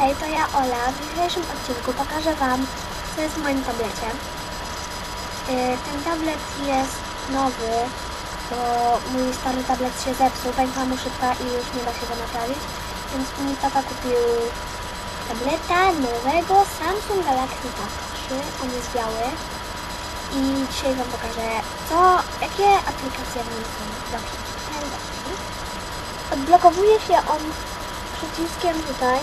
Hej, to ja Ola. W dzisiejszym odcinku pokażę Wam, co jest w moim tablecie. Yy, Ten tablet jest nowy, bo mój stary tablet się zepsuł, pękła mu szybka i już nie da się go naprawić. Więc mi tata kupił tableta nowego Samsung Galaxy Tab 3. On jest biały. I dzisiaj Wam pokażę, co, jakie aplikacje w nim są. Dobrze. Odblokowuje się on przyciskiem tutaj.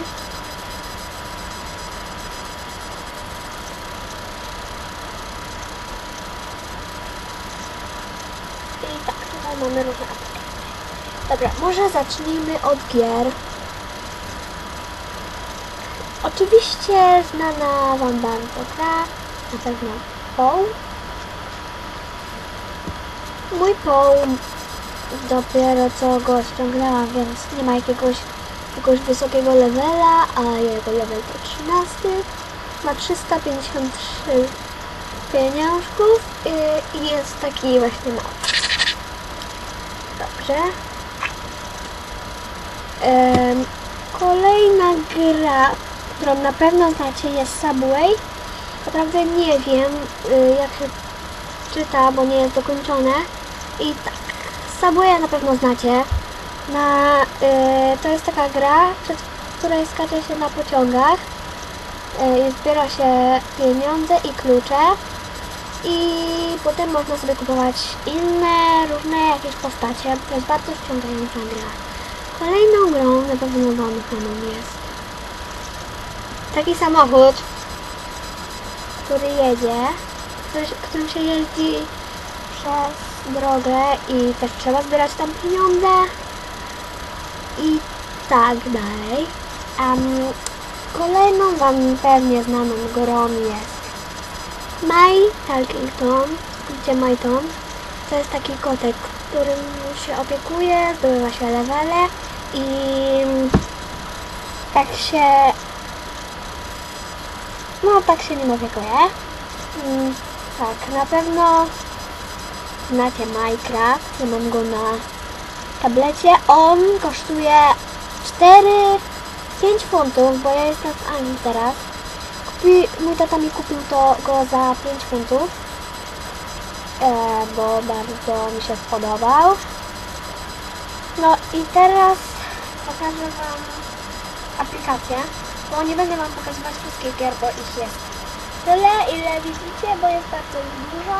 I tak, tutaj mamy różne aplikacje. Dobra, może zacznijmy od gier. Oczywiście znana Wam bardzo gra, na pewno Paul. Mój Paul dopiero co go ściągnęłam, więc nie ma jakiegoś, jakiegoś wysokiego levela, a jego level to 13. Ma 353 pieniążków i, i jest taki właśnie mały. Kolejna gra, którą na pewno znacie jest Subway. Naprawdę nie wiem y, jak się czyta, bo nie jest dokończone. I tak, Subwaya na pewno znacie. Na, y, to jest taka gra, przez której skacze się na pociągach. Y, zbiera się pieniądze i klucze. I potem można sobie kupować inne, różne jakieś postacie. To jest bardzo wciągająca gra. Kolejną grą na pewno Wam jest taki samochód, który jedzie, który, którym się jeździ przez drogę i też trzeba zbierać tam pieniądze i tak dalej. Um, kolejną Wam pewnie znaną grą jest My Talking Tom, gdzie My Tom. To jest taki kotek, którym się opiekuje, zdobywa się levele i tak się no tak się nim opiekuje. Mm, tak, na pewno znacie Minecraft. Ja mam go na tablecie. On kosztuje 4-5 funtów, bo ja jestem w Anglii teraz. Kupi, mój tata mi kupił to go za 5 funtów, e, bo bardzo mi się spodobał. No i teraz pokażę Wam aplikację, bo nie będę Wam pokazywać wszystkich gier, bo ich jest tyle, ile widzicie, bo jest bardzo dużo.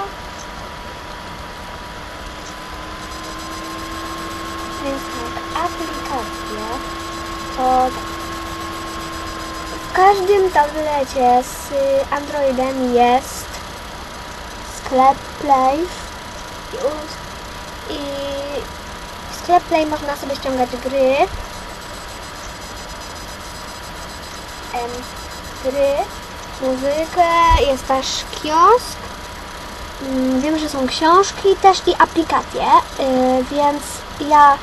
Więc tak, aplikacje to w każdym tablecie z Androidem jest sklep Play. I, w sklep Play można sobie ściągać gry. Gry, muzykę, jest też kiosk. Mm, Wiem, że są książki też i aplikacje, y, więc ja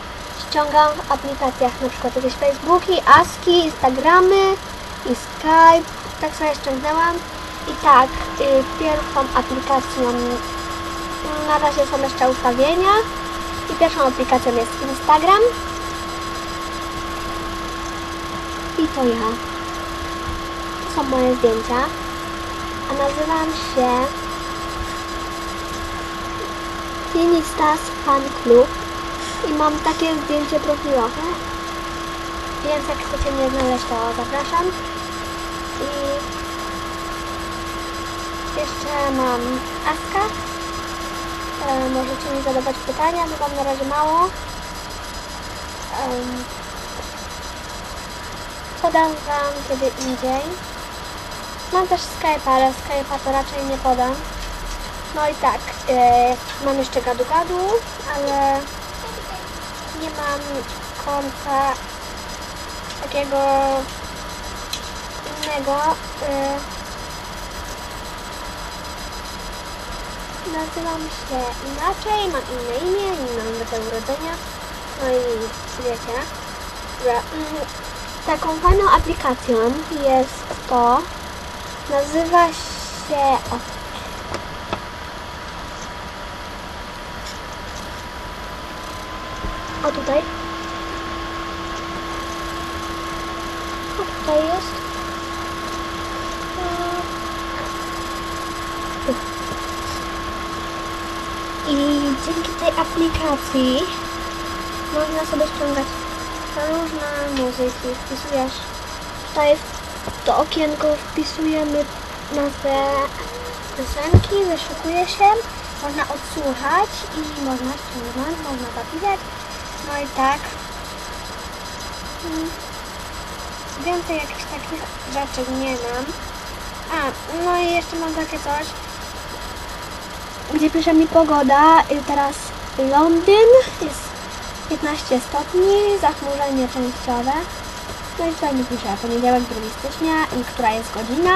ściągam w aplikacjach na przykład jakieś Facebooki, Aski, Instagramy i Skype. Tak sobie ściągnęłam. I tak, y, pierwszą aplikacją mm, na razie są jeszcze ustawienia. I pierwszą aplikacją jest Instagram. I to ja. To są moje zdjęcia. A nazywam się Finistas Fan Club i mam takie zdjęcie profilowe. Więc jak chcecie mnie znaleźć, to zapraszam. I jeszcze mam Aska. E, możecie mi zadawać pytania, bo mam na razie mało. Em, podam Wam kiedy indziej. Mam też Skype'a, ale Skype'a to raczej nie podam. No i tak, e, mam jeszcze gadu-gadu, ale nie mam konta takiego innego. E, nazywam się inaczej, mam inne imię, inną datę urodzenia. No i wiecie. Mm, taką fajną aplikacją jest to, nazywa się... O, o tutaj. O, tutaj jest. I dzięki tej aplikacji można sobie ściągać różne muzyki. Wpisujesz tutaj w to okienko wpisujemy nazwę piosenki, wyszukuje się, można odsłuchać i można ściągnąć, można zapisać. No i tak. Więcej jakichś takich rzeczy nie mam. A, no i jeszcze mam takie coś, gdzie pisze mi pogoda. Y, Teraz Londyn jest 15 stopni, zachmurzenie częściowe. No i tutaj mi pisze poniedziałek 2 stycznia i która jest godzina,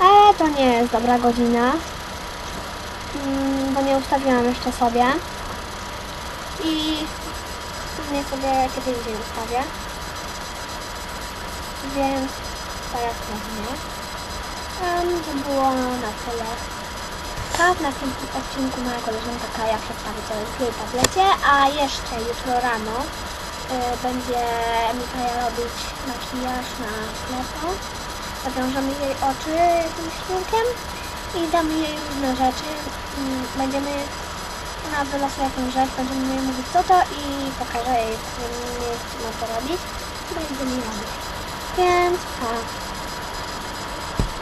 ale to nie jest dobra godzina, mm, bo nie ustawiłam jeszcze sobie. I później sobie kiedy indziej ustawię. Więc teraz pewnie. Um, to było na tyle. Tak, w następnym odcinku moja koleżanka Kaja przedstawi co jest w jej tablecie, a jeszcze jutro rano y, będzie Mikaja robić makijaż na ślepo. Zawiążemy jej oczy jakimś sznurkiem i damy jej różne rzeczy. Mm, Będziemy, ona wylosuje jakąś rzecz, będziemy jej mówić co to i pokażę jej miejscu ma to robić. Będziemy robić. Więc tak.